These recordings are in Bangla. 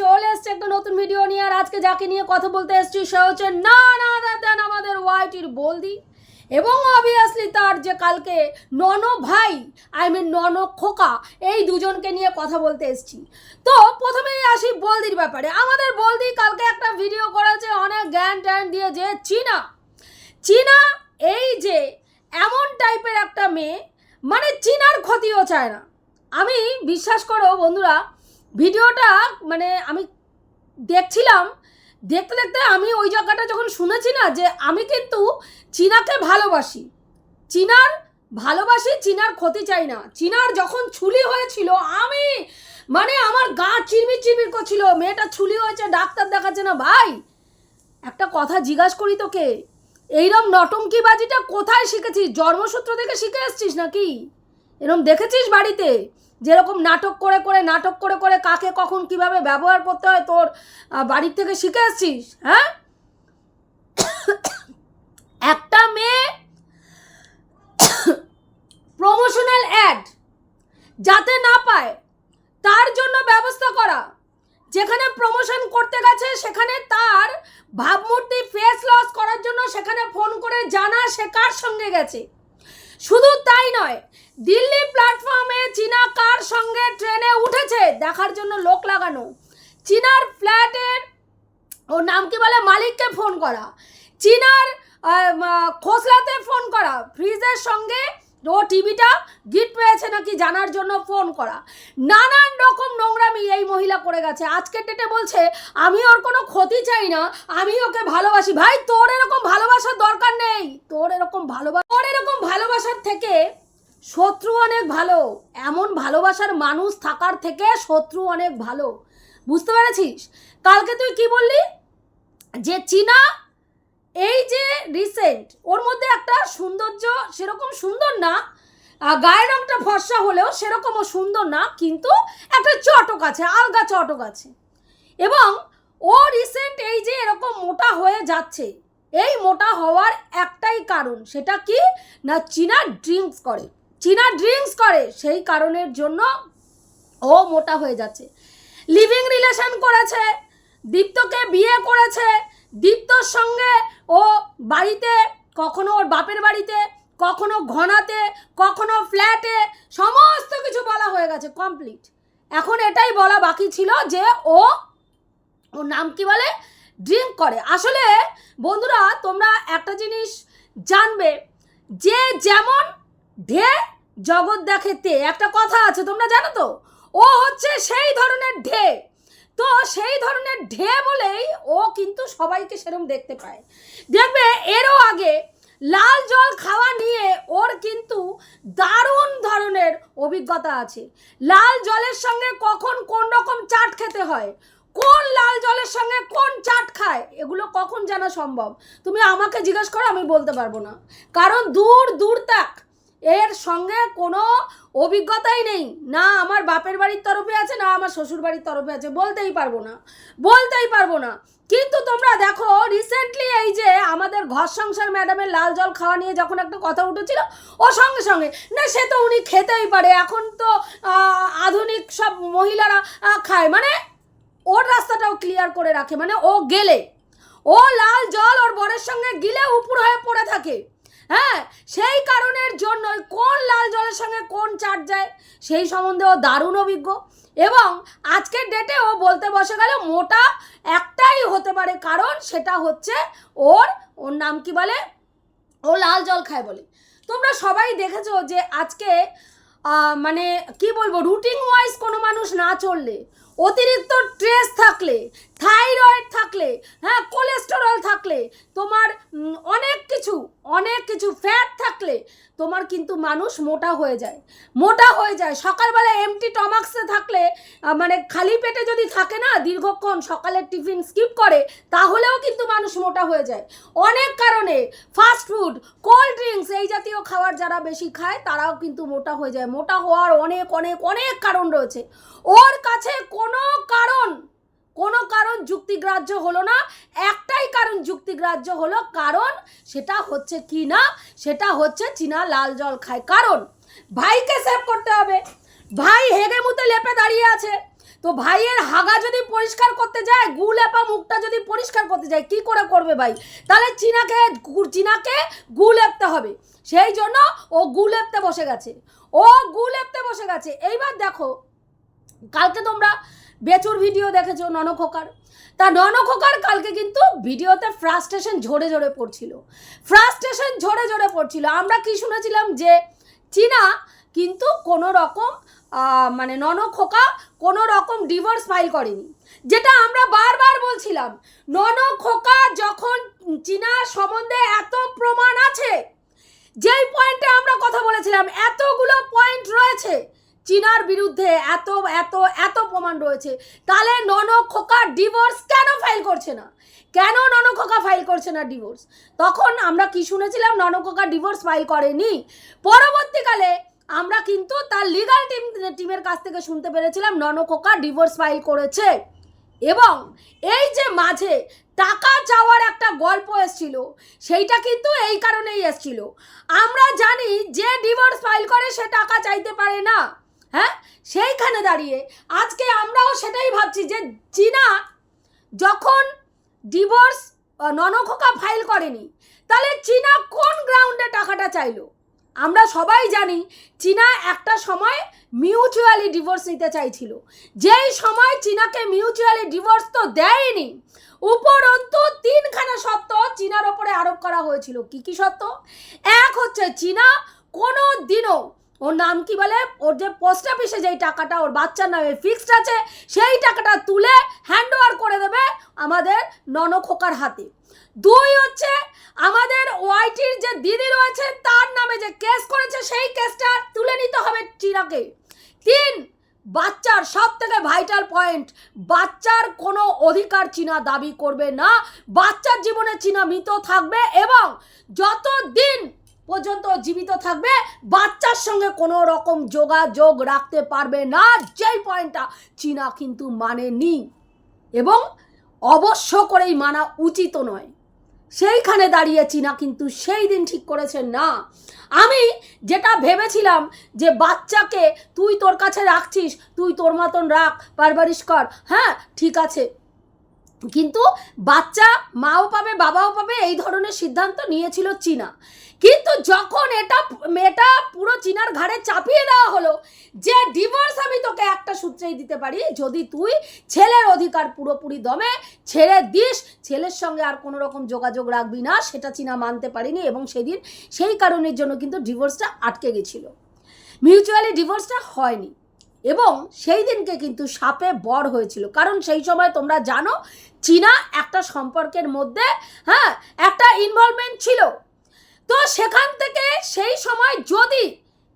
চলে এসছে একটা নতুন ভিডিও নিয়ে। আর আজকে যাকে নিয়ে কথা বলতে এসছি, সে হচ্ছে না না দেন আমাদের ওয়াইটির বলদি। এবং অবভিয়াসলি তার যে কালকে নন ভাই আই মিন নন খোকা, এই দুজনকে নিয়ে কথা বলতে এসছি। তো প্রথমেই আসি বলদির ব্যাপারে। আমাদের বলদি কালকে একটা ভিডিও করেছে, অনেক জ্ঞান ট্যান দিয়ে যে চীনা চীনা এই যে এমন টাইপের একটা মেয়ে মানে চীনার ক্ষতিও চায় না। আমি বিশ্বাস করো বন্ধুরা ভিডিওটা মানে আমি দেখছিলাম, দেখতে দেখতে আমি ওই জায়গাটা যখন শুনেছি না যে আমি কিন্তু চীনাকে ভালোবাসি। চীনার ভালোবাসি, চীনার ক্ষতি চাই না। চীনার যখন ছুলি হয়েছিল, আমি মানে আমার গা চিরমির চিরমির করছিল। মেয়েটা ছুলি হয়েছে, ডাক্তার দেখাচ্ছে না। ভাই, একটা কথা জিজ্ঞাসা করি তোকে, এইরম নটঙ্কিবাজিটা কোথায় শিখেছিস? জন্মসূত্র থেকে শিখে এসছিস নাকি? এরম দেখেছিস বাড়িতে? যেরকম নাটক করে করে, নাটক করে করে কাকে কখন কীভাবে ব্যবহার করতে হয় তোর বাড়ির থেকে শিখে এসছিস হ্যাঁ? একটা মেয়ে প্রমোশনাল অ্যাড যাতে না পায়, তার জন্য ব্যবস্থা করা। যেখানে প্রমোশন করতে গেছে, সেখানে তার ভাবমূর্তি ফেস লস করার জন্য সেখানে ফোন করে জানা সে কার সঙ্গে গেছে। শুধু তাই নয়, দিল্লি প্ল্যাটফর্মে চীনা কার সঙ্গে ট্রেনে উঠেছে দেখার জন্য লোক লাগানো। চীনার ফ্ল্যাটের ও নাম কি বলে, মালিককে ফোন করা। চীনার খোসলাতে ফোন করা। ফ্রিজের সঙ্গে ও টিভিটা গিফট পেয়েছে নাকি জানার জন্য ফোন করা। নানান রকম নোংরামি এই মহিলা করে গেছে। আজকের ডেটে বলছে, আমি ওর কোনো ক্ষতি চাই না, আমি ওকে ভালোবাসি। ভাই, তোর এরকম ভালোবাসার দরকার নেই। তোর এরকম ভালোবাসা তোর এরকম ভালোবাসার থেকে শত্রু অনেক ভালো। এমন ভালোবাসার মানুষ থাকার থেকে শত্রু অনেক ভালো। বুঝতে পেরেছিস? কালকে তুই কি বললি? যে চীনা এই যে রিসেন্ট ওর মধ্যে একটা সৌন্দর্য সেরকম সুন্দর না গায়ের রংটা ফর্সা হলেও সেরকমও সুন্দর না, কিন্তু একটা চটক আছে, আলগা চটক আছে। এবং ও রিসেন্ট এই যে এরকম মোটা হয়ে যাচ্ছে, এই মোটা হওয়ার একটাই কারণ, সেটা কি? না, চীনা ড্রিঙ্কস করে। চীনা ড্রিঙ্কস করে, সেই কারণের জন্য ও মোটা হয়ে যাচ্ছে। লিভিং রিলেশন করেছে, দীপ্তকে বিয়ে করেছে দীপ্তর সঙ্গে ও বাড়িতে, কখনো ওর বাপের বাড়িতে, কখনো ঘনাতে, কখনো ফ্ল্যাটে, সমস্ত কিছু বলা হয়ে গেছে কমপ্লিট এখন এটাই বলা বাকি ছিল যে ও, ওর নাম কি বলে? ড্রিঙ্ক করে। আসলে বন্ধুরা, তোমরা একটা জিনিস জানবে, যে যেমন ঢে জগৎ দেখে তে, একটা কথা আছে, তোমরা জানো তো? ও হচ্ছে সেই ধরনের ঢে। তো সেই ধরনের ঢে বলেই ও কিন্তু সবাইকে সেরকম দেখতে পায়। দেখবে এরও আগে লাল জল খাওয়া নিয়ে ওর কিন্তু দারুণ ধরনের অভিজ্ঞতা আছে। লাল জলের সঙ্গে কখন কোন রকম চাট খেতে হয়, কোন লাল জলের সঙ্গে কোন চাট খায়, এগুলো কখন জানা সম্ভব? তুমি আমাকে জিজ্ঞেস করো, আমি বলতে পারব না। কারণ দূর দূর তাক এর সঙ্গে কোনো অভিজ্ঞতাই নেই। না আমার বাপের বাড়ির তরফে আছে, না আমার শ্বশুর বাড়ির তরফে আছে, বলতেই পারব না। বলতেই পারব না। কিন্তু তোমরা দেখো রিসেন্টলি এই যে আমাদের ঘর সংসার ম্যাডামের লাল জল খাওয়া নিয়ে যখন একটা কথা উঠেছিল, ও সঙ্গে সঙ্গে, না সে তো উনি খেতেই পারে, এখন তো আধুনিক সব মহিলারা খায়। মানে ওর রাস্তাটাও ক্লিয়ার করে রাখে। মানে ও গেলে, ও লাল জল ওর বরের সঙ্গে গিলে উপুর হয়ে পড়ে থাকে। হ্যাঁ সেই কারণের জন্য কোন লাল জলের সঙ্গে কোন চাট যায়, সেই সম্বন্ধে ও দারুণ অভিজ্ঞ। এবং আজকের ডেটে ও বলতে বসে গেলে, মোটা একটাই হতে পারে, কারণ সেটা হচ্ছে ওর ওর নাম কি বলে? ও লাল জল খায় বলে। তোমরা সবাই দেখেছ যে আজকে মানে কি বলব রুটিন ওয়াইজ কোনো মানুষ না চললে অতিরিক্ত স্ট্রেস থাকলে থাইরয়েড থাকলে হ্যাঁ কোলেস্টেরল থাকলে, তোমার অনেক কিছু অনেক কিছু ফ্যাট থাকলে তোমার কিন্তু মানুষ মোটা হয়ে যায়। মোটা হয়ে যায়। সকালবেলা এমটি টমাক্সে থাকলে মানে খালি পেটে যদি থাকে না, দীর্ঘক্ষণ সকালের টিফিন স্কিপ করে, তাহলেও কিন্তু মানুষ মোটা হয়ে যায়। অনেক কারণে ফাস্ট ফুড কোল্ড ড্রিঙ্কস এই জাতীয় খাবার যারা বেশি খায়, তারাও কিন্তু মোটা হয়ে যায়। মোটা হওয়ার অনেক অনেক অনেক কারণ রয়েছে। ওর কাছে কোনো কারণ, কোনো কারণ যুক্তিগ্রাহ্য হলো না। একটাই কারণ যুক্তিগ্রাহ্য হলো কারণ, সেটা হচ্ছে কি না? সেটা হচ্ছে চীনা লাল জল খায়। কারণ, ভাইকে সেভ করতে হবে। ভাই হেগে মুতে লেপে দাঁড়িয়ে আছে। তো ভাইয়ের হাগা যদি পরিষ্কার করতে যায়, গু লেপা মুখটা যদি পরিষ্কার করতে যায়, কি করে করবে ভাই? তাহলে চীনাকে চীনাকে গু লেপতে হবে। সেই জন্য ও গু লেপতে বসে গেছে। ও গু লেপতে বসে গেছে। এইবার দেখো কালকে তোমরা বেচুর ভিডিও দেখেছ ননখোকার। তা ননখোকার কালকে কিন্তু ভিডিওতে ফ্রাস্ট্রেশন ঝরে ঝরে পড়ছিল। ফ্রাস্ট্রেশন ঝরে ঝরে পড়ছিল। আমরা কি শুনেছিলাম যে চীনা কিন্তু কোনো রকম মানে ননখোকা কোনো রকম ডিভোর্স ফাইল করেনি। যেটা আমরা বারবার বলছিলাম, ননখোকা যখন চীনার সম্বন্ধে এত প্রমাণ আছে, যেই পয়েন্টে আমরা কথা বলেছিলাম, এতগুলো পয়েন্ট রয়েছে চীনার বিরুদ্ধে এত এত এত প্রমাণ রয়েছে। তাহলে নন খোকা ডিভোর্স কেন ফাইল করছে না? কেন নন খোকা ফাইল করছে না ডিভোর্স তখন আমরা কি শুনেছিলাম, নন খোকা ডিভোর্স ফাইল করেনি? পরবর্তীকালে আমরা কিন্তু তার লিগাল টিম টিমের কাছ থেকে শুনতে পেরেছিলাম, নন খোকা ডিভোর্স ফাইল করেছে। এবং এই যে মাঝে টাকা চাওয়ার একটা গল্প এসছিল, সেইটা কিন্তু এই কারণেই এসছিল। আমরা জানি যে ডিভোর্স ফাইল করে, সে টাকা চাইতে পারে না। হ্যাঁ? সেইখানে দাঁড়িয়ে আজকে আমরাও সেটাই ভাবছি যে চীনা যখন ডিভোর্স ননখোকা ফাইল করেনি, তাহলে চীনা কোন গ্রাউন্ডে টাকাটা চাইলো? আমরা সবাই জানি চীনা একটা সময় মিউচুয়ালি ডিভোর্স নিতে চাইছিল। যেই সময় চীনাকে মিউচুয়ালি ডিভোর্স তো দেয়নি, উপরন্তু তিনখানা সত্য চীনার ওপরে আরোপ করা হয়েছিল। কি কি সত্য এক হচ্ছে চীনা কোনো দিনও ওর নাম কি বলে? ওর যে পোস্ট অফিসে যেই টাকাটা ওর বাচ্চার নামে ফিক্সড আছে, সেই টাকাটা তুলে হ্যান্ড ওভার করে দেবে আমাদের ননখোকার হাতে। দুই হচ্ছে, আমাদের ওয়াইটির যে দিদি রয়েছে, তার নামে যে কেস করেছে, সেই কেসটা তুলে নিতে হবে চীনাকে তিন, বাচ্চার সব থেকে ভাইটাল পয়েন্ট বাচ্চার কোনো অধিকার চীনা দাবি করবে না। বাচ্চার জীবনে চীনা মৃত থাকবে এবং যতদিন পর্যন্ত জীবিত থাকবে, বাচ্চার সঙ্গে কোনো রকম যোগাযোগ রাখতে পারবে না, যেই পয়েন্টটা চীনা কিন্তু মানে মানেনি। এবং অবশ্য করেই মানা উচিত নয়। সেইখানে দাঁড়িয়ে চীনা কিন্তু সেই দিন ঠিক করেছেন না। আমি যেটা ভেবেছিলাম যে বাচ্চাকে তুই তোর কাছে রাখছিস, তুই তোর মতন রাখ, পারবারিশ কর হ্যাঁ ঠিক আছে। কিন্তু বাচ্চা মাও পাবে, বাবাও পাবে, এই ধরনের সিদ্ধান্ত নিয়েছিল চীনা। কিন্তু যখন এটা মেয়েটা পুরো চীনার ঘাড়ে চাপিয়ে দেওয়া হলো যে ডিভোর্স আমি তোকে একটা সূত্রেই দিতে পারি, যদি তুই ছেলের অধিকার পুরোপুরি দমে ছেড়ে দিস, ছেলের সঙ্গে আর কোনো রকম যোগাযোগ রাখবি না, সেটা চীনা মানতে পারিনি এবং সেদিন সেই কারণের জন্য কিন্তু ডিভোর্সটা আটকে গেছিল। মিউচুয়ালি ডিভোর্সটা হয়নি। এবং সেই দিনকে কিন্তু সাপে বড় হয়েছিল। কারণ সেই সময় তোমরা জানো, চীনা একটা সম্পর্কের মধ্যে হ্যাঁ একটা ইনভলভমেন্ট ছিল। তো সেখান থেকে সেই সময় যদি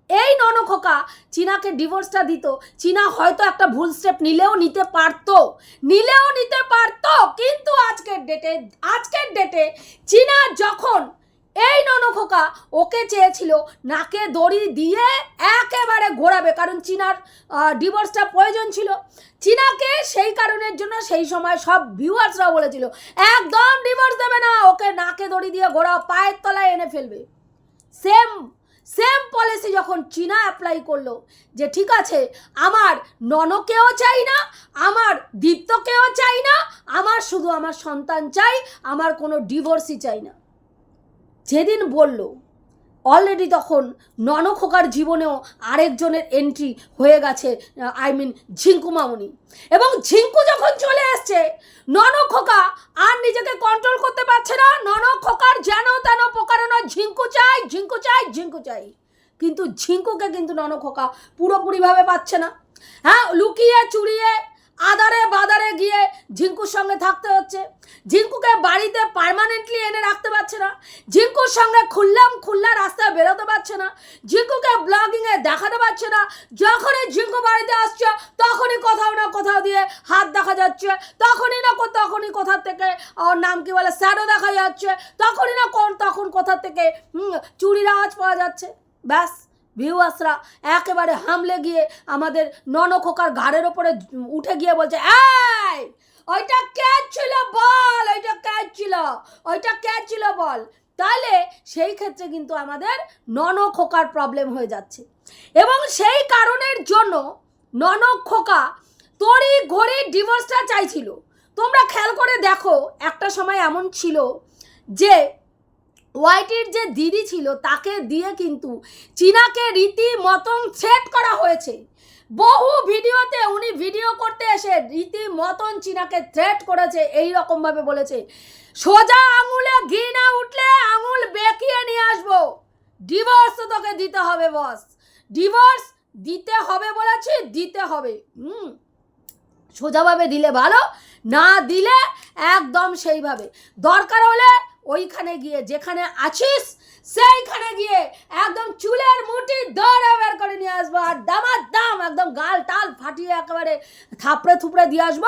এই ননখোকা চীনাকে ডিভোর্সটা দিত, চীনা হয়তো একটা ভুল স্টেপ নিলেও নিতে পারতো। নিলেও নিতে পারতো, কিন্তু আজকের ডেটে আজকের ডেটে চীনা যখন এই ননখোকা ওকে চেয়েছিল নাকে দড়ি দিয়ে একেবারে ঘোরাবে, কারণ চীনার ডিভোর্সটা প্রয়োজন ছিল। চীনাকে সেই কারণের জন্য সেই সময় সব ভিউয়ার্সরা বলেছিল, একদম ডিভোর্স দেবে না, ওকে নাকে দড়ি দিয়ে ঘোরাও, পায়ের তলায় এনে ফেলবে। সেম সেম পলিসি যখন চীনা অ্যাপ্লাই করল, যে ঠিক আছে, আমার ননকেও চাই না, আমার দীপ্তকেও চাই না, আমার শুধু আমার সন্তান চাই, আমার কোনো ডিভোর্সই চাই না। যেদিন বলল অলরেডি তখন ননখোকার জীবনেও আরেকজনের এন্ট্রি হয়ে গেছে আই মিন ঝিঙ্কু মামুনি। এবং ঝিঙ্কু যখন চলে এসছে, ননখোকা আর নিজেকে কন্ট্রোল করতে পারছে না। ননখোকার যেন তেন প্রকারণ ঝিঙ্কু চাই ঝিঙ্কু চাই ঝিঙ্কু চাই। কিন্তু ঝিঙ্কুকে কিন্তু ননখোকা পুরোপুরিভাবে পাচ্ছে না। হ্যাঁ লুকিয়ে চুরিয়ে আদারে বাদারে গিয়ে ঝিঙ্কুর সঙ্গে থাকতে হচ্ছে। ঝিঙ্কুকে বাড়িতে পার্মানেন্টলি এনে রাখতে পারছে না। ঝিঙ্কুর সঙ্গে খুললাম খুল্লা রাস্তায় বেরোতে পারছে না। ঝিঙ্কুকে ব্লগিংয়ে দেখাতে পারছে না। যখনই ঝিঙ্কু বাড়িতে আসছে, তখনই কোথাও না কোথাও দিয়ে হাত দেখা যাচ্ছে। তখনই না কো- তখনই কোথা থেকে, ওর নাম কি বলে স্যাডো দেখা যাচ্ছে। তখনই না কোন তখন কোথা থেকে চুরির আওয়াজ পাওয়া যাচ্ছে। ব্যাস। ভিউয়ার্সরা একেবারে হামলে গিয়ে আমাদের ননখোকার ঘাড়ের ওপরে উঠে গিয়ে বলছে, এই, ওইটা ক্যাচ ছিল বল? ওইটা ক্যাচ ছিল? ওইটা ক্যাচ ছিল বল? তাহলে সেই ক্ষেত্রে কিন্তু আমাদের ননখোকার প্রবলেম হয়ে যাচ্ছে। এবং সেই কারণের জন্য ননখোকা তড়ি ঘড়ি ডিভোর্সটা চাইছিল। তোমরা খেয়াল করে দেখো, একটা সময় এমন ছিল যে ওয়াইটির যে দিদি ছিল, তাকে দিয়ে কিন্তু চীনাকে রীতি মতন সেট করা হয়েছে। বহু ভিডিওতে উনি ভিডিও করতে এসে রীতি মতন চীনাকে থ্রেট করেছে এই রকমভাবে বলেছে, সোজা আঙুলে ঘি না উঠলে আঙুল বেঁকিয়ে নিয়ে আসব। ডিভোর্স তো তোকে দিতে হবে বস ডিভোর্স দিতে হবে বলেছি, দিতে হবে। হুম। সোজাভাবে দিলে ভালো, না দিলে একদম সেইভাবে। দরকার হলে ওইখানে গিয়ে যেখানে আছিস, সেইখানে গিয়ে একদম চুলের মুঠি দৌড়ে বের করে নিয়ে আসব আর দামার দাম একদম গাল টাল ফাটিয়ে একেবারে থাপড়ে থুপড়ে দিয়ে আসব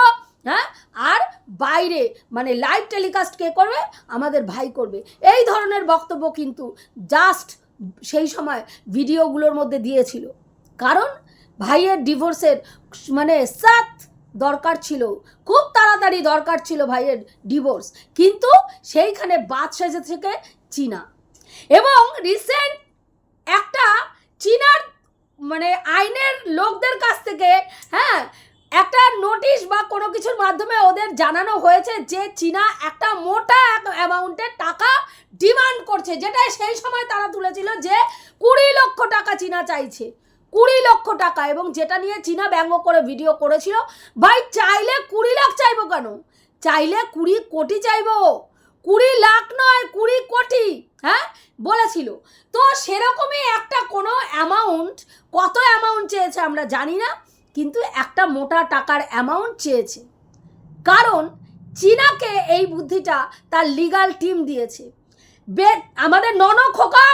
হ্যাঁ? আর বাইরে মানে লাইভ টেলিকাস্ট কে করবে? আমাদের ভাই করবে। এই ধরনের বক্তব্য কিন্তু জাস্ট সেই সময় ভিডিওগুলোর মধ্যে দিয়েছিল। কারণ ভাইয়ের ডিভোর্সের মানে সাত দরকার ছিল। খুব তাড়াতাড়ি দরকার ছিল ভাইয়ের ডিভোর্স কিন্তু সেইখানে বাদ সেজে থেকে চীনা। এবং রিসেন্ট একটা চীনার মানে আইনের লোকদের কাছ থেকে হ্যাঁ একটা নোটিশ বা কোনো কিছুর মাধ্যমে ওদের জানানো হয়েছে যে চীনা একটা মোটা অ্যামাউন্টের টাকা ডিমান্ড করছে। যেটা সেই সময় তারা তুলেছিল যে কুড়ি লক্ষ টাকা চীনা চাইছে। কুড়ি লক্ষ টাকা এবং যেটা নিয়ে চীনা ব্যঙ্গ করে ভিডিও করেছিল, ভাই চাইলে কুড়ি লাখ চাইব কেন? চাইলে কুড়ি কোটি চাইব। কুড়ি লাখ নয়, কুড়ি কোটি হ্যাঁ? বলেছিল। তো সেরকমই একটা কোনো অ্যামাউন্ট কত অ্যামাউন্ট চেয়েছে আমরা জানি না, কিন্তু একটা মোটা টাকার অ্যামাউন্ট চেয়েছে। কারণ চীনাকে এই বুদ্ধিটা তার লিগাল টিম দিয়েছে। বে, আমাদের নন খোকা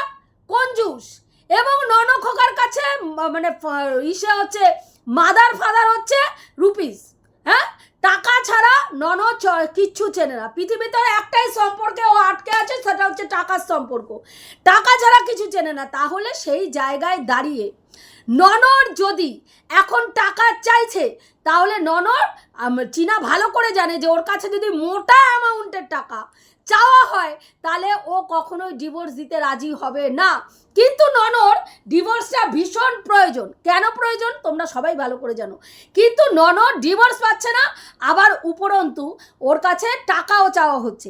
কঞ্জুস এবং নন খোকার কাছে মানে ইসে হচ্ছে মাদার ফাদার হচ্ছে রুপিস হ্যাঁ? টাকা ছাড়া নন কিচ্ছু চেনে না। পৃথিবীতে একটাই সম্পর্কে ও আটকে আছে, সেটা হচ্ছে টাকার সম্পর্ক। টাকা ছাড়া কিছু চেনে না। তাহলে সেই জায়গায় দাঁড়িয়ে ননর যদি এখন টাকা চাইছে, তাহলে ননর চীনা ভালো করে জানে যে ওর কাছে যদি মোটা অ্যামাউন্টের টাকা চাওয়া হয়, তাহলে ও কখনোই ডিভোর্স দিতে রাজি হবে না। কিন্তু ননর ডিভোর্সটা ভীষণ প্রয়োজন। কেন প্রয়োজন? তোমরা সবাই ভালো করে জানো। কিন্তু ননর ডিভোর্স পাচ্ছে না, আবার উপরন্তু ওর কাছে টাকাও চাওয়া হচ্ছে।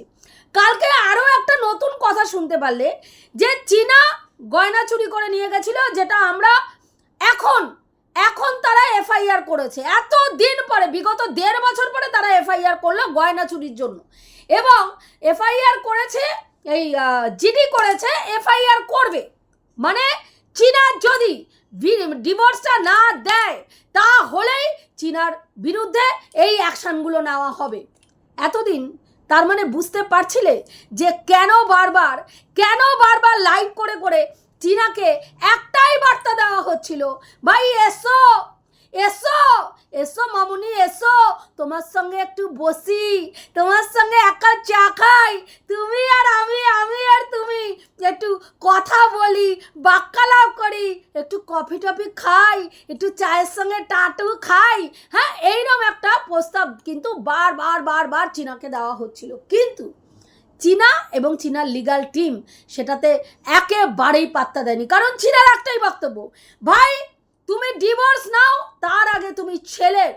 কালকে আরও একটা নতুন কথা শুনতে পারলে, যে চীনা গয়না চুরি করে নিয়ে গেছিল, যেটা আমরা এখন এখন তারা এফআইআর করেছে। এত দিন পরে, বিগত দেড় বছর পরে তারা এফআইআর করল গয়না চুরির জন্য। এবং এফআইআর করেছে, এই জিডি করেছে এফআইআর করবে। মানে চীনা যদি ডিভোর্সটা না দেয়, তাহলেই চীনার বিরুদ্ধে এই অ্যাকশানগুলো নেওয়া হবে। এতদিন তার মানে বুঝতে পারছিলে যে কেন বারবার কেন বারবার লাইভ করে করে চীনাকে একটাই বার্তা দেওয়া হচ্ছিল, ভাই, এসো! এসো এসো মামুনি, এসো। তোমার সঙ্গে একটু বসি। তোমার সঙ্গে একা চা খাই। তুমি আর আমি আমি আর তুমি একটু কথা বলি, বাক্যালাপ করি, একটু কফি টফি খাই, একটু চায়ের সঙ্গে টাটু খাই। হ্যাঁ এইরকম একটা প্রস্তাব কিন্তু বার বার বার বার চীনাকে দেওয়া হচ্ছিল। কিন্তু চীনা এবং চীনার লিগাল টিম সেটাতে একেবারেই পাত্তা দেয়নি। কারণ চীনার একটাই বক্তব্য, ভাই তুমি ডিভোর্স নাও, তার আগে তুমি ছেলের।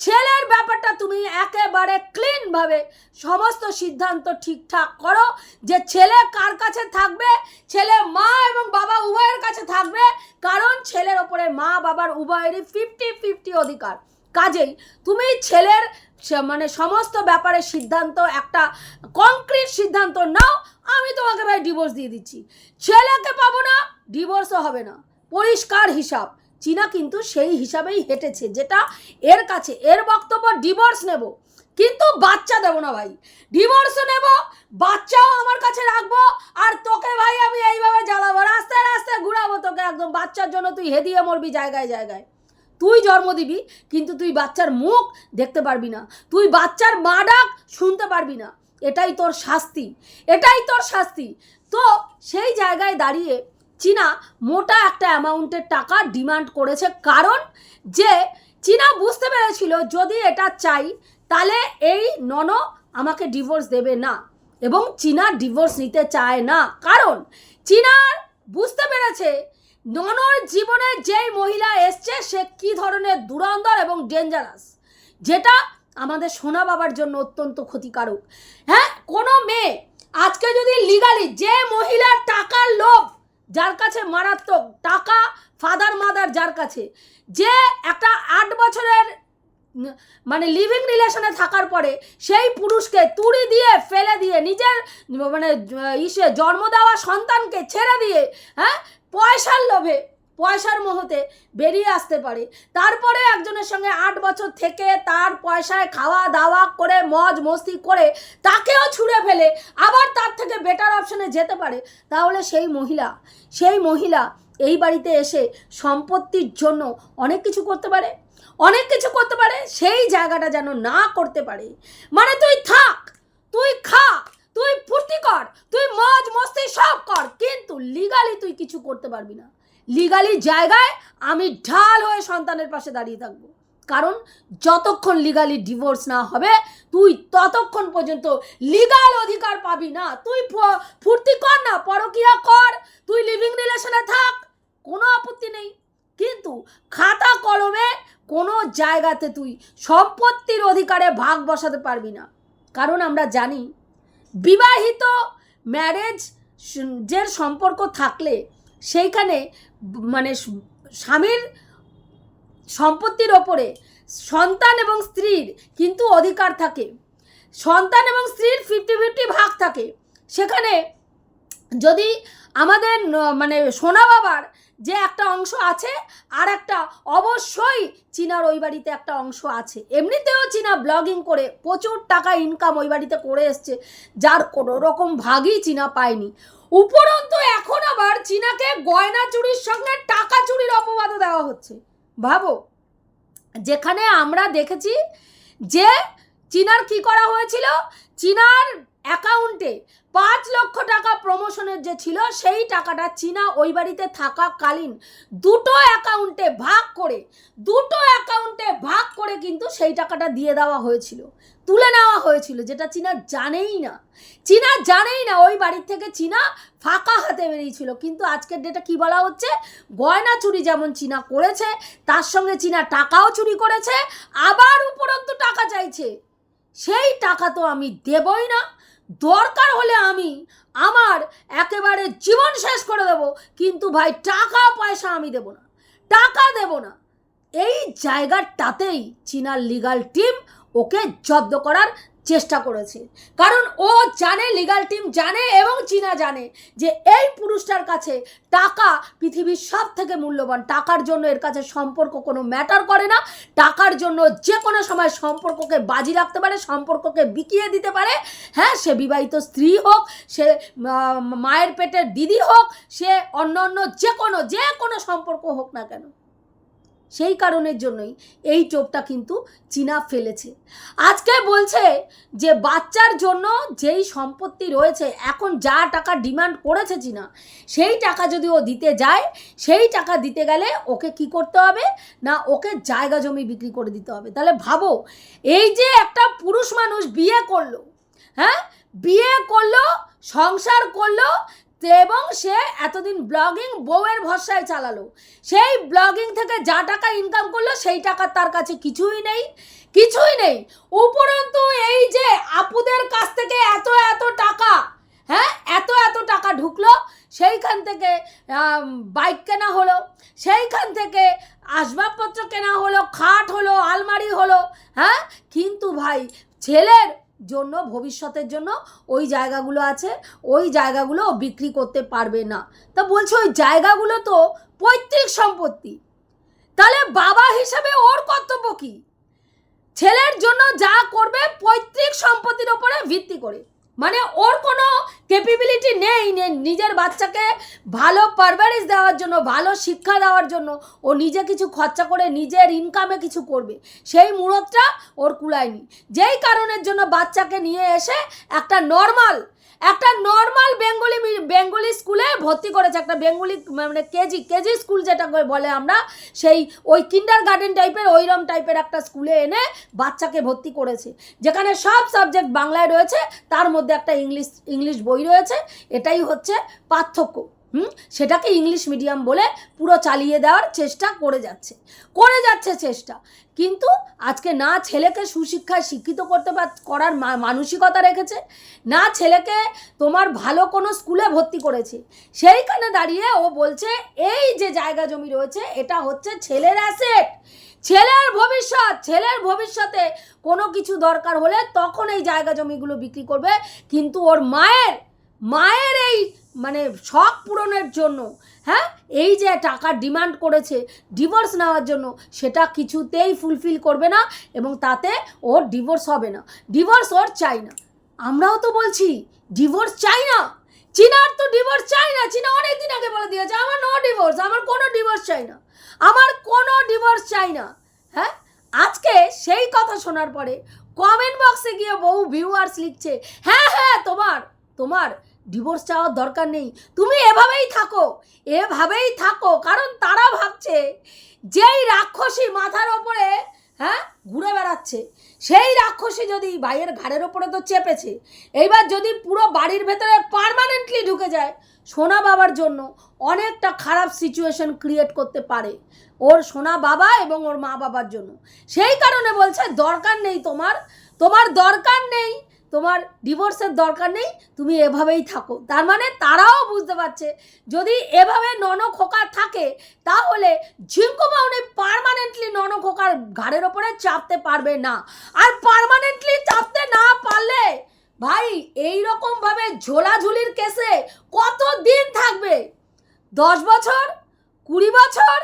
ছেলের ব্যাপারটা তুমি একেবারে ক্লিনভাবে সমস্ত সিদ্ধান্ত ঠিকঠাক করো যে ছেলে কার কাছে থাকবে? ছেলে মা এবং বাবা উভয়ের কাছে থাকবে, কারণ ছেলের ওপরে মা বাবার উভয়েরই ফিফটি ফিফটি অধিকার। কাজেই তুমি ছেলের মানে সমস্ত ব্যাপারে সিদ্ধান্ত, একটা কংক্রিট সিদ্ধান্ত নাও, আমি তোমাকে ভাই ডিভোর্স দিয়ে দিচ্ছি। ছেলেকে পাবো না ডিভোর্সও হবে না। পরিষ্কার হিসাব। চীনা কিন্তু সেই হিসাবেই হেঁটেছে, যেটা এর কাছে, এর বক্তব্য ডিভোর্স নেব। কিন্তু বাচ্চা দেবো না ভাই। ডিভোর্সও নেব, বাচ্চাও আমার কাছে রাখব, আর তোকে ভাই আমি এইভাবে জ্বালাবো, রাস্তায় রাস্তায় ঘুরাবো তোকে একদম। বাচ্চার জন্য তুই হেদিয়ে মরবি জায়গায় জায়গায়। তুই জন্ম দিবি, কিন্তু তুই বাচ্চার মুখ দেখতে পারবি না। তুই বাচ্চার মা ডাক শুনতে পারবি না। এটাই তোর শাস্তি। এটাই তোর শাস্তি। তো সেই জায়গায় দাঁড়িয়ে চীনা মোটা একটা অ্যামাউন্টের টাকা ডিমান্ড করেছে। কারণ যে চীনা বুঝতে পেরেছিল, যদি এটা চাই, তাহলে এই নন আমাকে ডিভোর্স দেবে না এবং চীনা ডিভোর্স নিতে চায় না। কারণ চীনার বুঝতে পেরেছে, ননর জীবনে যেই মহিলা এসছে, সে কি ধরনের দুরন্দর এবং ডেঞ্জারাস যেটা আমাদের সোনা বাবার জন্য অত্যন্ত ক্ষতিকারক। হ্যাঁ কোনো মেয়ে আজকে যদি লিগালি যে মহিলার টাকার লোভ যার কাছে মারাত্মক টাকা ফাদার মাদার যার কাছে। যে একটা আট বছরের মানে লিভিং রিলেশনে থাকার পরে সেই পুরুষকে তুড়ি দিয়ে, ফেলে দিয়ে, নিজের মানে ইসে জন্ম দেওয়া সন্তানকে ছেড়ে দিয়ে হ্যাঁ পয়সার লোভে পয়সার মোহতে বেরিয়ে আসতে পারে। তারপরে একজনের সঙ্গে আট বছর থেকে তার পয়সায় খাওয়া দাওয়া করে, মজ মস্তি করে তাকেও ছুঁড়ে ফেলে, আবার তার থেকে বেটার অপশনে যেতে পারে। তাহলে সেই মহিলা সেই মহিলা এই বাড়িতে এসে সম্পত্তির জন্য অনেক কিছু করতে পারে, অনেক কিছু করতে পারে, সেই জায়গাটা যেন না করতে পারে। মানে তুই থাক, তুই খা, তুই ফুর্তি কর, তুই মজ মস্তি সব কর, কিন্তু লিগালি তুই কিছু করতে পারবি না। লিগালি জায়গায় আমি ঢাল হয়ে সন্তানের পাশে দাঁড়িয়ে থাকব। কারণ যতক্ষণ লিগালি ডিভোর্স না হবে, তুই ততক্ষণ পর্যন্ত লিগাল অধিকার পাবি না। তুই ফুর্তি কর না, পরকিয়া কর, তুই লিভিং রিলেশনে থাক, কোনো আপত্তি নেই। কিন্তু খাতা কলমে কোনো জায়গাতে তুই সম্পত্তির অধিকারে ভাগ বসাতে পারবি না। কারণ আমরা জানি, বিবাহিত ম্যারেজ যে সম্পর্ক থাকলে সেইখানে মানে স্বামীর সম্পত্তির ওপরে সন্তান এবং স্ত্রীর কিন্তু অধিকার থাকে। সন্তান এবং স্ত্রীর ফিফটি ফিফটি ভাগ থাকে। সেখানে যদি আমাদের মানে সোনা বাবার যে একটা অংশ আছে, আর একটা অবশ্যই চীনার ওই বাড়িতে একটা অংশ আছে। এমনিতেও চীনা ব্লগিং করে, প্রচুর টাকা ইনকাম ওই বাড়িতে করে এসছে, যার কোনো রকম ভাগই চীনা পায়নি। উপরন্তু এখন আবার চীনাকে গয়না চুরির সঙ্গে টাকা চুরির অপবাদও দেওয়া হচ্ছে। ভাবো, যেখানে আমরা দেখেছি যে চীনার কি করা হয়েছিল? চীনার অ্যাকাউন্টে পাঁচ লক্ষ টাকা প্রমোশনের যে ছিল, সেই টাকাটা চীনা ওই বাড়িতে থাকাকালীন দুটো অ্যাকাউন্টে ভাগ করে, দুটো অ্যাকাউন্টে ভাগ করে কিন্তু সেই টাকাটা দিয়ে দেওয়া হয়েছিল। তুলে নেওয়া হয়েছিল, যেটা চীনা জানেই না। চীনা জানেই না, ওই বাড়ির থেকে চীনা ফাঁকা হাতে বেরিয়েছিল। কিন্তু আজকের ডেটে কি বলা হচ্ছে? গয়না চুরি যেমন চীনা করেছে, তার সঙ্গে চীনা টাকাও চুরি করেছে, আবার উপরন্তু টাকা চাইছে। সেই টাকা তো আমি দেবই না। দরকার হলে আমি আমার একেবারে জীবন শেষ করে দেব, কিন্তু ভাই, টাকা পয়সা আমি দেব না। টাকা দেব না। এই জায়গাটাতেই চীনার লিগাল টিম ওকে জব্দ করার চেষ্টা করেছে। কারণ ও জানে লিগাল টিম জানে এবং চীনা জানে যে এই পুরুষটার কাছে টাকা পৃথিবীর সব থেকে মূল্যবান, টাকার জন্য এর কাছে সম্পর্ক কোনো ম্যাটার করে না, টাকার জন্য যে কোনো সময় সম্পর্ককে বাজি রাখতে পারে, সম্পর্ককে বিকিয়ে দিতে পারে। হ্যাঁ সে বিবাহিত স্ত্রী হোক, সে মায়ের পেটের দিদি হোক, সে অন্য অন্য যে কোনো যে কোনো সম্পর্ক হোক না কেন। সেই কারণের জন্যই এই টোপটা কিন্তু চীনা ফেলেছে। আজকে বলছে যে বাচ্চার জন্য যেই সম্পত্তি রয়েছে, এখন যা টাকা ডিমান্ড করেছে চীনা, সেই টাকা যদি ও দিতে যায়, সেই টাকা দিতে গেলে ওকে কি করতে হবে? না, ওকে জায়গা জমি বিক্রি করে দিতে হবে। তাহলে ভাবো, এই যে একটা পুরুষ মানুষ বিয়ে করল হ্যাঁ? বিয়ে করল, সংসার করল এবং সে এতদিন ব্লগিং বউয়ের ভরসায় চালালো। সেই ব্লগিং থেকে যা টাকা ইনকাম করল, সেই টাকা তার কাছে কিছুই নেই কিছুই নেই। উপরন্তু এই যে আপুদের কাছ থেকে এত এত টাকা হ্যাঁ এত এত টাকা ঢুকলো, সেইখান থেকে বাইক কেনা হলো, সেইখান থেকে আসবাবপত্র কেনা হলো, খাট হলো, আলমারি হলো হ্যাঁ? কিন্তু ভাই, ছেলের জন্য, ভবিষ্যতের জন্য ওই জায়গাগুলো আছে, ওই জায়গাগুলো বিক্রি করতে পারবে না। তা বলছে ওই জায়গাগুলো তো পৈতৃক সম্পত্তি। তাহলে বাবা হিসাবে ওর কর্তব্য কী? ছেলের জন্য যা করবে পৈতৃক সম্পত্তির ওপরে ভিত্তি করে। মানে ওর কোনো ক্যাপেবিলিটি নেই নিজের বাচ্চাকে ভালো পারভারিশ দেওয়ার জন্য, ভালো শিক্ষা দেওয়ার জন্য ও নিজে কিছু খরচা করে নিজের ইনকামে কিছু করবে। সেই মুহূর্তটা ওর কুলায়নি। যেই কারণের জন্য বাচ্চাকে নিয়ে এসে একটা নর্মাল একটা নর্মাল বেঙ্গলি বেঙ্গলি স্কুলে ভর্তি করেছে। একটা বেঙ্গলি মানে কেজি কেজি স্কুল যেটা বলে আমরা, সেই ওই কিন্ডার গার্ডেন টাইপের ওইরম টাইপের একটা স্কুলে এনে বাচ্চাকে ভর্তি করেছে। যেখানে সব সাবজেক্ট বাংলায় রয়েছে, তার মধ্যে একটা ইংলিশ ইংলিশ বই রয়েছে এটাই হচ্ছে পার্থক্য। হুম? সেটাকে ইংলিশ মিডিয়াম বলে পুরো চালিয়ে দেওয়ার চেষ্টা করে যাচ্ছে। করে যাচ্ছে চেষ্টা। কিন্তু আজকে না ছেলেকে সুশিক্ষায় শিক্ষিত করতে করার মানসিকতা রেখেছে, না ছেলেকে তোমার ভালো কোনো স্কুলে ভর্তি করেছে, সেইখানে দাঁড়িয়ে ও বলছে, এই যে জায়গা জমি রয়েছে, এটা হচ্ছে ছেলের অ্যাসেট ছেলের ভবিষ্যৎ, ছেলের ভবিষ্যতে কোনো কিছু দরকার হলে তখন এই জায়গা জমিগুলো বিক্রি করবে। কিন্তু ওর মায়ের মায়ের এই মানে শখ পূরণের জন্য হ্যাঁ? এই যে টাকা ডিমান্ড করেছে ডিভোর্স নেওয়ার জন্য, সেটা কিছুতেই ফুলফিল করবে না এবং তাতে ওর ডিভোর্স হবে না। ডিভোর্স ওর চাই না। আমরাও তো বলছি ডিভোর্স চাই না। চীনার তো ডিভোর্স চাই না। চীনা অনেক দিন আগে বলে দিয়েছে, আমার নো ডিভোর্স আমার কোনো ডিভোর্স চাই না। আমার কোনো ডিভোর্স চাই না। হ্যাঁ? আজকে সেই কথা শোনার পরে কমেন্ট বক্সে গিয়ে বহু ভিউয়ার্স লিখছে হ্যাঁ হ্যাঁ তোমার তোমার ডিভোর্স চাওয়ার দরকার নেই। তুমি এভাবেই থাকো এভাবেই থাকো, কারণ তারা ভাবছে যেই রাক্ষসী মাথার ওপরে হ্যাঁ ঘুরে বেড়াচ্ছে, সেই রাক্ষসী যদি ভাইয়ের ঘাড়ের ওপরে তো চেপেছে, এইবার যদি পুরো বাড়ির ভেতরে পার্মানেন্টলি ঢুকে যায়, সোনা বাবার জন্য অনেকটা খারাপ সিচুয়েশন ক্রিয়েট করতে পারে ওর সোনা বাবা এবং ওর মা বাবার জন্য। সেই কারণে বলছে, দরকার নেই তোমার তোমার দরকার নেই তোমার ডিভোর্সের দরকার নেই, তুমি এভাবেই থাকো। তার মানে তারাও বুঝতে পারছে, যদি এভাবে নন খোকা থাকে, তাহলে ঝিঙ্কু মাউনি পার্মানেন্টলি নন খোকার ঘাড়ের ওপরে চাপতে পারবে না। আর পারমানেন্টলি চাপতে না পারলে, ভাই এই রকম ভাবে ঝোলাঝুলির কেসে কত দিন থাকবে? দশ বছর? কুড়ি বছর?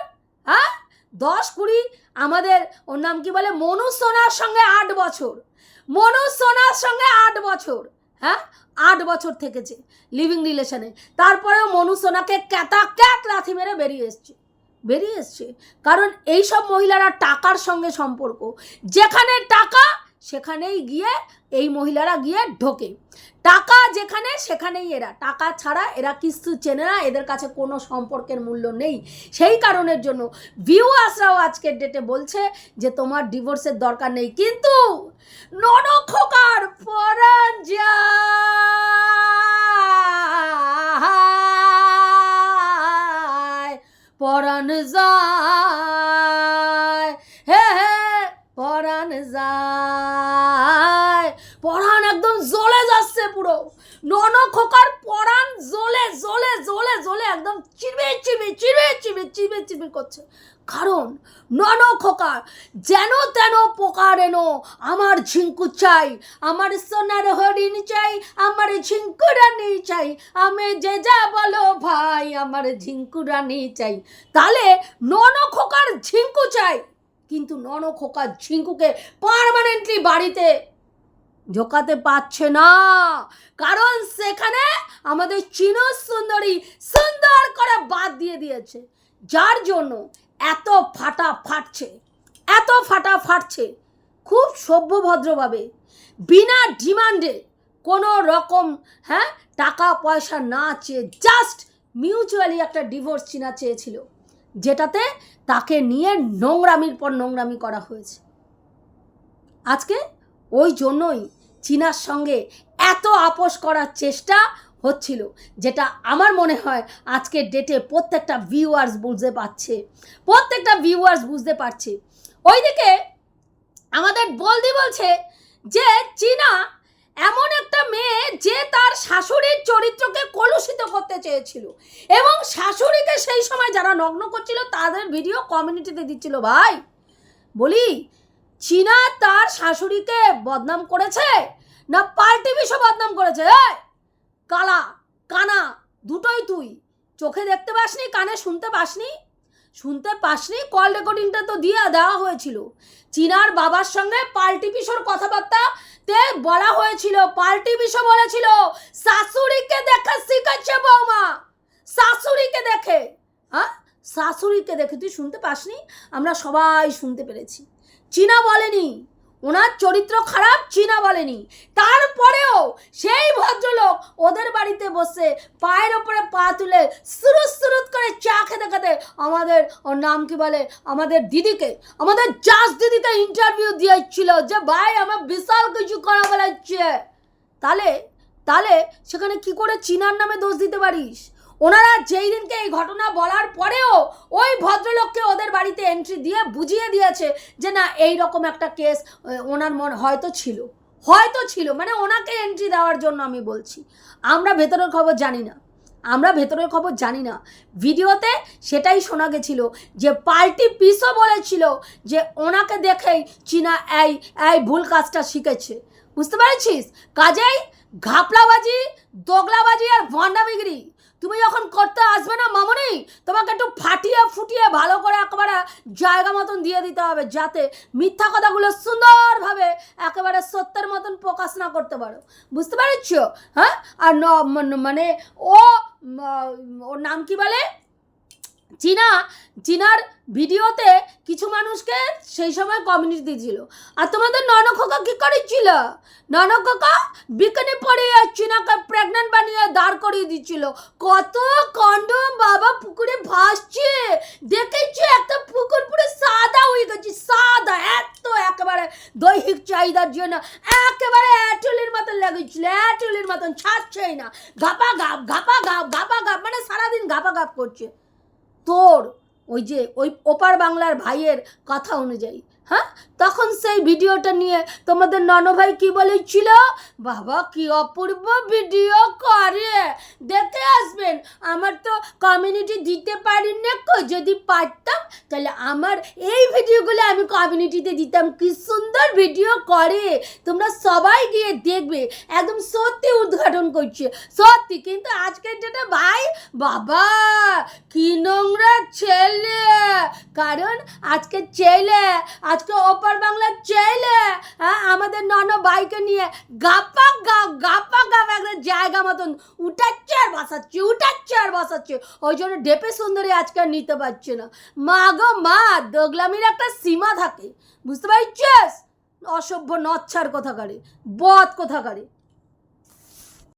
হ্যাঁ? দশ কুড়ি? আমাদের, ওর নাম কি বলে? মনু সোনার সঙ্গে আট বছর। মনু সোনার সঙ্গে আট বছর হ্যাঁ? আট বছর থেকেছে লিভিং রিলেশনে তারপরেও মনু সোনাকে ক্যাতা ক্যাত লাথি মেরে বেরিয়ে এসছে বেরিয়ে এসছে। কারণ এইসব মহিলারা টাকার সঙ্গে সম্পর্ক। যেখানে টাকা সেখানেই গিয়ে এই মহিলারা গিয়ে ঢোকে। টাকা যেখানে, সেখানেই এরা। টাকা ছাড়া এরা কিছু চেনে না, এদের কাছে কোনো সম্পর্কের মূল্য নেই। সেই কারণের জন্য ভিউয়ার্সরাও আজকের ডেটে বলছে যে, তোমার ডিভোর্সের দরকার নেই। কিন্তু ননখোকার যায় পরাণ যায় জ্বলে যাচ্ছে পুরো। নন খোকার পরাণ জ্বলে জ্বলে জ্বলে জ্বলে একদম চিবে চিবে চিবে চিবে চিবে চিবে করছে। কারণ নন খোকার যেন তেন পোকার এনো আমার ঝিঙ্কু চাই, আমার সোনার হরিণ চাই, আমার ঝিঙ্কু রানী চাই, আমি যে যা বলো ভাই আমার ঝিঙ্কু রানী চাই। তাহলে নন খোকার ঝিঙ্কু চাই, কিন্তু নন খোকার ঝিঙ্কুকে পার্মানেন্টলি বাড়িতে ঢোকাতে পারছে না। কারণ সেখানে আমাদের চীন সুন্দরী সুন্দর করে বাদ দিয়ে দিয়েছে। যার জন্য এত ফাটা ফাটছে, এত ফাটা ফাটছে, খুব সভ্যভদ্রভাবে, বিনা ডিমান্ডে কোনো রকম হ্যাঁ টাকা পয়সা না চেয়ে জাস্ট মিউচুয়ালি একটা ডিভোর্স চীনা চেয়েছিল, যেটাতে তাকে নিয়ে নোংরামির পর নোংরামি করা হয়েছে। আজকে ওই জন্যই চীনার সঙ্গে এত আপোষ করার চেষ্টা হচ্ছিল, যেটা আমার মনে হয় আজকের ডেটে প্রত্যেকটা ভিউয়ার্স বুঝতে পারছে। প্রত্যেকটা ভিউয়ার্স বুঝতে পারছে। ওইদিকে আমাদের বলদি বলছে যে, চীনা এমন একটা মেয়ে যে তার শাশুড়ির চরিত্রকে কলুষিত করতে চেয়েছিল এবং শাশুড়িকে সেই সময় যারা নগ্ন করছিল তাদের ভিডিও কমিউনিটিতে দিচ্ছিল, ভাই, বলি চীনা তার শাশুড়িকে বদনাম করেছে? না পাল্টি বিষয় বদনাম করেছে? কালা, কানা, দুটোই তুই। চোখে দেখতে পাসনি, কানে শুনতে পাসনি? শুনতে পাসনি? কল রেকর্ডিংটা তো দিয়ে দেওয়া হয়েছিল। চীনার বাবার সঙ্গে পাল্টি পিসোর কথাবার্তা তে বলা হয়েছিল। পাল্টি পিসো বলেছিল, শাশুড়িকে দেখে শিখেছে বৌমা। শাশুড়িকে দেখে। হ্যাঁ? শাশুড়িকে দেখে তুই শুনতে পাসনি? আমরা সবাই শুনতে পেরেছি। চীনা বলেনি। ওনার চরিত্র খারাপ, চীনা বলেনি। তারপরেও সেই ভদ্রলোক ওদের বাড়িতে বসে পায়ের ওপরে পা তুলে সুরুত সুরুত করে চা খেতে খেতে আমাদের ওর নাম কি বলে? আমাদের দিদিকে, আমাদের জাস দিদিকে ইন্টারভিউ দিয়েছিল যে, ভাই, আমার বিশাল কিছু করা বলাচ্ছে তাহলে তাহলে সেখানে কি করে চীনার নামে দোষ দিতে পারিস? ওনারা যেই দিনকে এই ঘটনা বলার পরেও ওই ভদ্রলোককে ওদের বাড়িতে এন্ট্রি দিয়ে বুঝিয়ে দিয়েছে যে না, এই রকম একটা কেস ওনার মন হয়তো ছিল। হয়তো ছিল মানে ওনাকে এন্ট্রি দেওয়ার জন্য আমি বলছি। আমরা ভেতরের খবর জানি না। আমরা ভেতরের খবর জানি না। ভিডিওতে সেটাই শোনা গেছিল যে পাল্টি পিসও বলেছিল যে ওনাকে দেখেই চীনা এই এই ভুল কাজটা শিখেছে। বুঝতে পেরেছিস? কাজেই ঘাপলাবাজি, দোগলাবাজি আর ভণ্ডামিগিরি। তুমি যখন করতে আসবে না, মামনি, তোমাকে একটু ফাটিয়ে ফুটিয়ে ভালো করে একেবারে জায়গা মতন দিয়ে দিতে হবে, যাতে মিথ্যা কথাগুলো সুন্দরভাবে একেবারে সত্যের মতন প্রকাশ না করতে পারো। বুঝতে পারছ? হ্যাঁ? আর ন- মানে ও ওর নাম কি বলে? চীনা চীনার ভিডিওতে কিছু মানুষকে সেই সময় কমিউনিটি দিয়েছিল। আর তোমাদের ননখোকা কি করেছিল? ননখোকা বিকানি পরিয়ে চীনাকে প্রেগনেন্ট বানিয়ে দাঁড় করিয়ে দিচ্ছিল কত কন্ডম বাবা পুকুরে ভাসছে। দেখেছি? একটা পুকুর পুরো সাদা হয়ে গেছে, সাদা, এত একেবারে দৈহিক চাহিদার জন্য। একেবারে অ্যাটুলির মতন লেগেছিল অ্যাটুলির মতন ছাড়ছেই না। গাপা গাপ ঘাপা গাপ ঘাপা গাপ মানে সারাদিন গাপা গাপ করছে। তোর ওই যে ওই ওপার বাংলার ভাইয়ের কথা অনুযায়ী হ্যাঁ? তখন সেই ভিডিওটা নিয়ে তোমাদের ননভাই কী বলেছিল? বাবা, কি অপূর্ব ভিডিও করে। দেখে আসবেন, আমার তো কমিউনিটি দিতে পারি না যদি পারতাম, তাহলে আমার এই ভিডিওগুলো আমি কমিউনিটিতে দিতাম। কি সুন্দর ভিডিও করে। তোমরা সবাই গিয়ে দেখবে, একদম সত্যি উদ্ঘাটন করছে। সত্যি, কিন্তু আজকের ডেটে ভাই, বাবা, কি নোংরা ছেলে। কারণ আজকে ছেলে, আজকে ওপার বাংলার ছেলে আমাদের নন বাইকে নিয়ে গাপা গাপ গাপা গাপ একটা জায়গা মতন। উঠাচ্ছে আর বসাচ্ছে, উঠাচ্ছে আর বসাচ্ছে। ওই জন্য ডেপে সুন্দরী আজকে আর নিতে পারছে না। মা গো, মা, দোগলামির একটা সীমা থাকে। বুঝতে পারছিস? অসভ্য নচ্ছার কোথাকারে বদ কোথাকারে